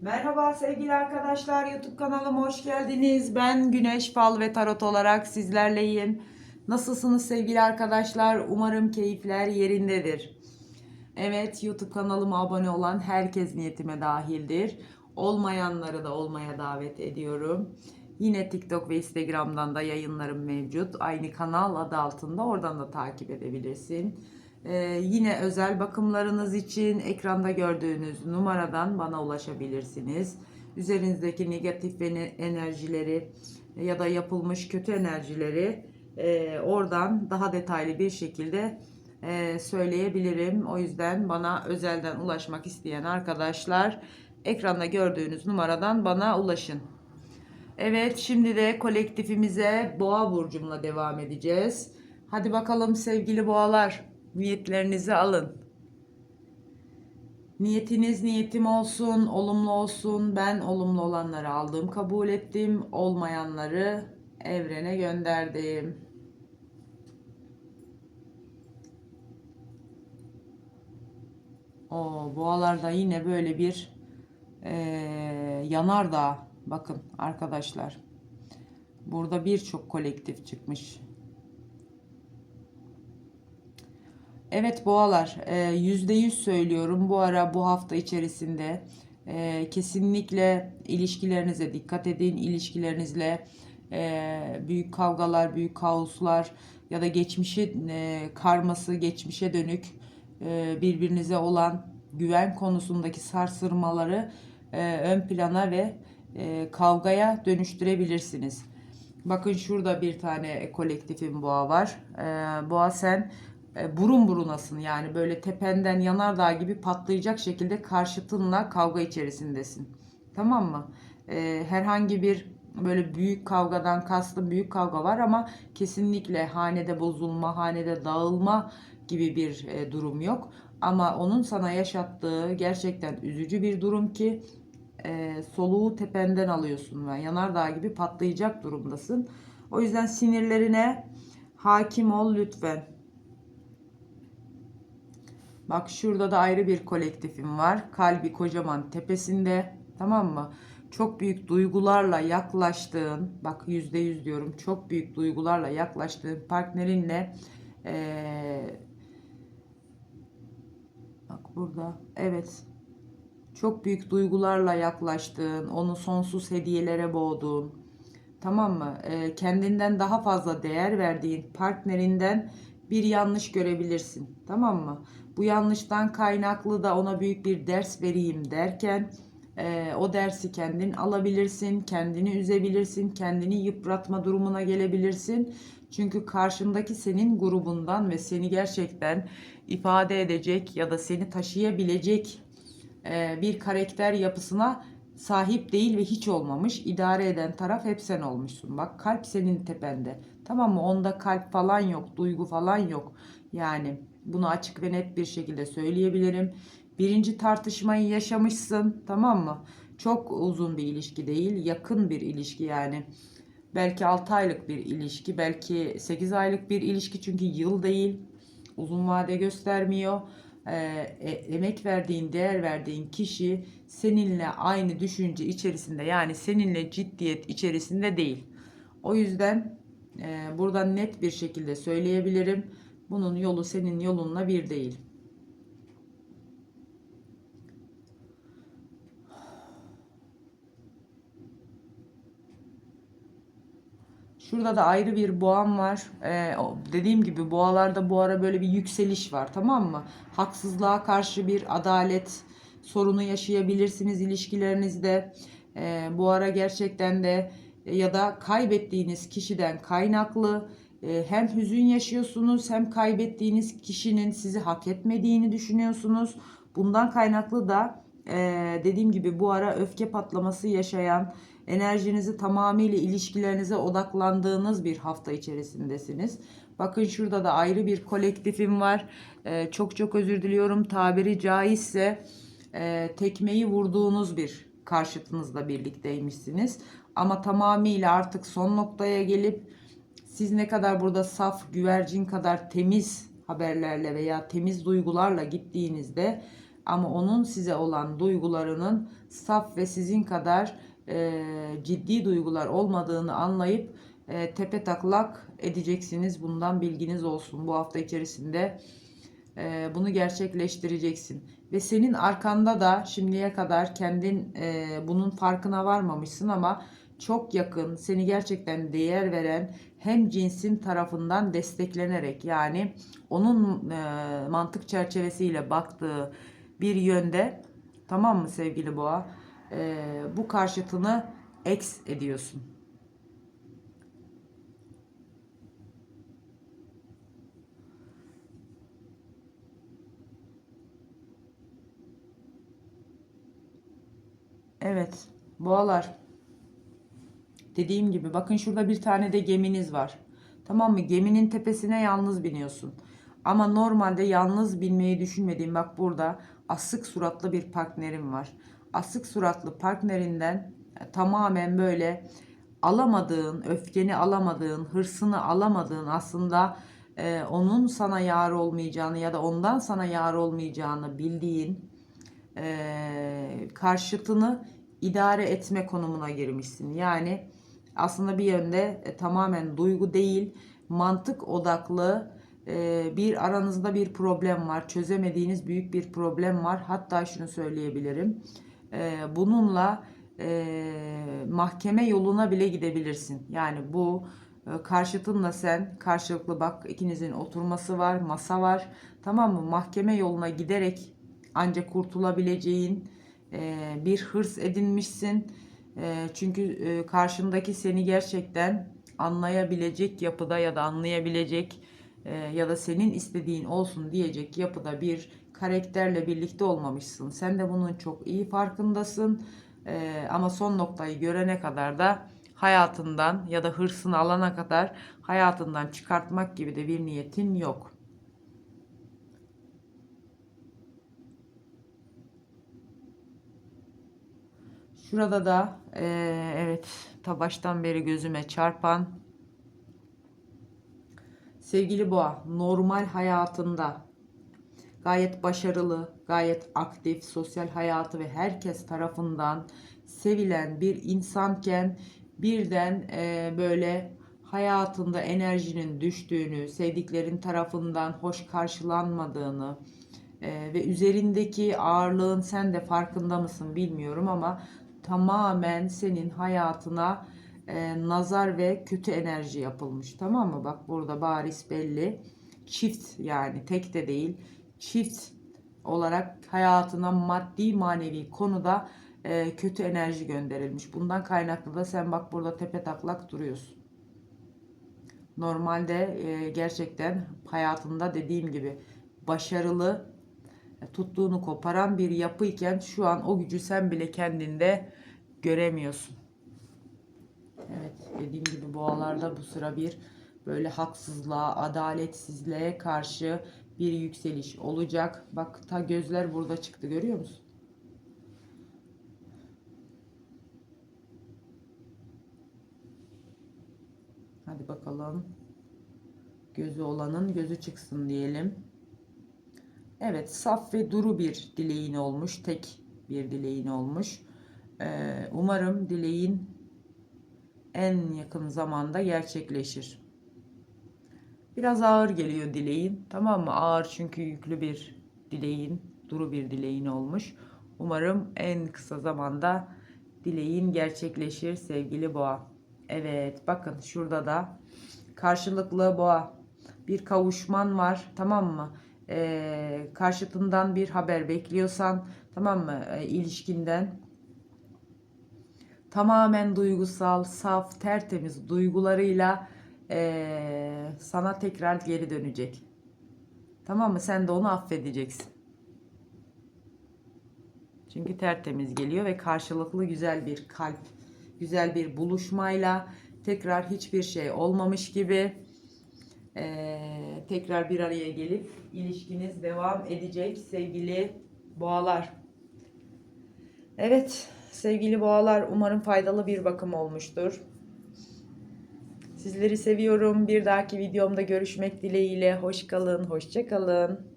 Merhaba sevgili arkadaşlar YouTube kanalıma hoş geldiniz. Ben Güneş Fal ve Tarot olarak sizlerleyim. Nasılsınız sevgili arkadaşlar? Umarım keyifler yerindedir. Evet YouTube kanalıma abone olan herkes niyetime dahildir. Olmayanları da olmaya davet ediyorum. Yine TikTok ve Instagram'dan da yayınlarım mevcut. Aynı kanal adı altında oradan da takip edebilirsin. Ee, yine özel bakımlarınız için ekranda gördüğünüz numaradan bana ulaşabilirsiniz. Üzerinizdeki negatif enerjileri ya da yapılmış kötü enerjileri e, oradan daha detaylı bir şekilde e, söyleyebilirim. O yüzden bana özelden ulaşmak isteyen arkadaşlar ekranda gördüğünüz numaradan bana ulaşın. Evet şimdi de kolektifimize boğa burcumla devam edeceğiz. Hadi bakalım sevgili boğalar niyetlerinizi alın. Niyetiniz niyetim olsun, olumlu olsun. Ben olumlu olanları aldım, kabul ettim. Olmayanları evrene gönderdim. O boğalarda yine böyle bir eee yanardağ. Bakın arkadaşlar. Burada birçok kolektif çıkmış. Evet boğalar e, yüzde yüz söylüyorum bu ara bu hafta içerisinde e, kesinlikle ilişkilerinize dikkat edin ilişkilerinizle e, büyük kavgalar büyük kaoslar ya da geçmişe e, karması geçmişe dönük e, birbirinize olan güven konusundaki sarsırmaları e, ön plana ve kavgaya dönüştürebilirsiniz. Bakın şurada bir tane kolektifin boğa var. Boğa sen burun burunasın yani böyle tependen yanardağ gibi patlayacak şekilde karşıtınla kavga içerisindesin. Tamam mı? E, herhangi bir böyle büyük kavgadan kastım büyük kavga var ama kesinlikle hanede bozulma, hanede dağılma gibi bir e, durum yok. Ama onun sana yaşattığı gerçekten üzücü bir durum ki e, soluğu tependen alıyorsun ve yanardağ gibi patlayacak durumdasın. O yüzden sinirlerine hakim ol lütfen. Bak şurada da ayrı bir kolektifim var. Kalbi kocaman tepesinde. Tamam mı? Çok büyük duygularla yaklaştığın, bak yüzde yüz diyorum, çok büyük duygularla yaklaştığın partnerinle eee, bak burada, evet, çok büyük duygularla yaklaştığın, onu sonsuz hediyelere boğduğun, tamam mı? Eee, kendinden daha fazla değer verdiğin partnerinden bir yanlış görebilirsin, tamam mı? Bu yanlıştan kaynaklı da ona büyük bir ders vereyim derken e, o dersi kendin alabilirsin, kendini üzebilirsin, kendini yıpratma durumuna gelebilirsin. Çünkü karşındaki senin grubundan ve seni gerçekten ifade edecek ya da seni taşıyabilecek e, bir karakter yapısına sahip değil ve hiç olmamış. İdare eden taraf hep sen olmuşsun. Bak kalp senin tepende. Tamam mı? Onda kalp falan yok, duygu falan yok. Yani bunu açık ve net bir şekilde söyleyebilirim. Birinci tartışmayı yaşamışsın, tamam mı? Çok uzun bir ilişki değil, yakın bir ilişki yani. Belki 6 aylık bir ilişki, belki 8 aylık bir ilişki çünkü yıl değil. Uzun vade göstermiyor. Ee, e, emek verdiğin, değer verdiğin kişi seninle aynı düşünce içerisinde yani seninle ciddiyet içerisinde değil. O yüzden e, buradan net bir şekilde söyleyebilirim. Bunun yolu senin yolunla bir değil. Şurada da ayrı bir boğam var. Ee, dediğim gibi boğalarda bu ara böyle bir yükseliş var tamam mı? Haksızlığa karşı bir adalet sorunu yaşayabilirsiniz ilişkilerinizde. Ee, bu ara gerçekten de ya da kaybettiğiniz kişiden kaynaklı e, hem hüzün yaşıyorsunuz hem kaybettiğiniz kişinin sizi hak etmediğini düşünüyorsunuz. Bundan kaynaklı da e, dediğim gibi bu ara öfke patlaması yaşayan enerjinizi tamamıyla ilişkilerinize odaklandığınız bir hafta içerisindesiniz. Bakın şurada da ayrı bir kolektifim var. Ee, çok çok özür diliyorum. Tabiri caizse e, tekmeyi vurduğunuz bir karşıtınızla birlikteymişsiniz. Ama tamamıyla artık son noktaya gelip siz ne kadar burada saf, güvercin kadar temiz haberlerle veya temiz duygularla gittiğinizde Ama onun size olan duygularının saf ve sizin kadar e, ciddi duygular olmadığını anlayıp e, tepe taklak edeceksiniz. Bundan bilginiz olsun. Bu hafta içerisinde e, bunu gerçekleştireceksin. Ve senin arkanda da şimdiye kadar kendin e, bunun farkına varmamışsın ama çok yakın, seni gerçekten değer veren hem cinsin tarafından desteklenerek yani onun e, mantık çerçevesiyle baktığı bir yönde tamam mı sevgili boğa E, bu karşıtını eks ediyorsun. Evet, boğalar. Dediğim gibi bakın şurada bir tane de geminiz var. Tamam mı? Geminin tepesine yalnız biniyorsun. Ama normalde yalnız binmeyi düşünmediğim bak burada asık suratlı bir partnerim var. Asık suratlı partnerinden e, tamamen böyle alamadığın, öfkeni alamadığın, hırsını alamadığın aslında e, onun sana yar olmayacağını ya da ondan sana yar olmayacağını bildiğin e, karşıtını idare etme konumuna girmişsin. Yani aslında bir yönde e, tamamen duygu değil, mantık odaklı e, bir aranızda bir problem var. Çözemediğiniz büyük bir problem var. Hatta şunu söyleyebilirim. E, bununla e, mahkeme yoluna bile gidebilirsin. Yani bu e, karşıtınla sen karşılıklı bak ikinizin oturması var, masa var. Tamam mı? Mahkeme yoluna giderek ancak kurtulabileceğin e, bir hırs edinmişsin. E, çünkü e, karşındaki seni gerçekten anlayabilecek yapıda ya da anlayabilecek e, ya da senin istediğin olsun diyecek yapıda bir karakterle birlikte olmamışsın. Sen de bunun çok iyi farkındasın. E, ama son noktayı görene kadar da hayatından ya da hırsını alana kadar hayatından çıkartmak gibi de bir niyetin yok. Şurada da e, evet ta baştan beri gözüme çarpan sevgili boğa normal hayatında gayet başarılı, gayet aktif, sosyal hayatı ve herkes tarafından sevilen bir insanken birden e, böyle hayatında enerjinin düştüğünü, sevdiklerin tarafından hoş karşılanmadığını e, ve üzerindeki ağırlığın sen de farkında mısın bilmiyorum ama tamamen senin hayatına e, nazar ve kötü enerji yapılmış. Tamam mı? Bak burada bariz belli. Çift yani tek de değil. Çift olarak hayatına maddi manevi konuda e, kötü enerji gönderilmiş. Bundan kaynaklı da sen bak burada tepe taklak duruyorsun. Normalde e, gerçekten hayatında dediğim gibi başarılı tuttuğunu koparan bir yapı iken şu an o gücü sen bile kendinde göremiyorsun. Evet dediğim gibi boğalarda bu sıra bir böyle haksızlığa, adaletsizliğe karşı bir yükseliş olacak. Bak ta gözler burada çıktı görüyor musun? Hadi bakalım. Gözü olanın gözü çıksın diyelim. Evet saf ve duru bir dileğin olmuş. Tek bir dileğin olmuş. Ee, umarım dileğin en yakın zamanda gerçekleşir. Biraz ağır geliyor dileğin. Tamam mı? Ağır çünkü yüklü bir dileğin, duru bir dileğin olmuş. Umarım en kısa zamanda dileğin gerçekleşir sevgili boğa. Evet bakın şurada da karşılıklı boğa bir kavuşman var tamam mı? Ee, karşıtından bir haber bekliyorsan tamam mı ee, ilişkinden tamamen duygusal, saf, tertemiz duygularıyla ee, sana tekrar geri dönecek. Tamam mı? Sen de onu affedeceksin. Çünkü tertemiz geliyor ve karşılıklı güzel bir kalp, güzel bir buluşmayla tekrar hiçbir şey olmamış gibi ee, tekrar bir araya gelip ilişkiniz devam edecek sevgili boğalar. Evet sevgili boğalar umarım faydalı bir bakım olmuştur. Sizleri seviyorum. Bir dahaki videomda görüşmek dileğiyle. Hoş kalın, hoşça kalın.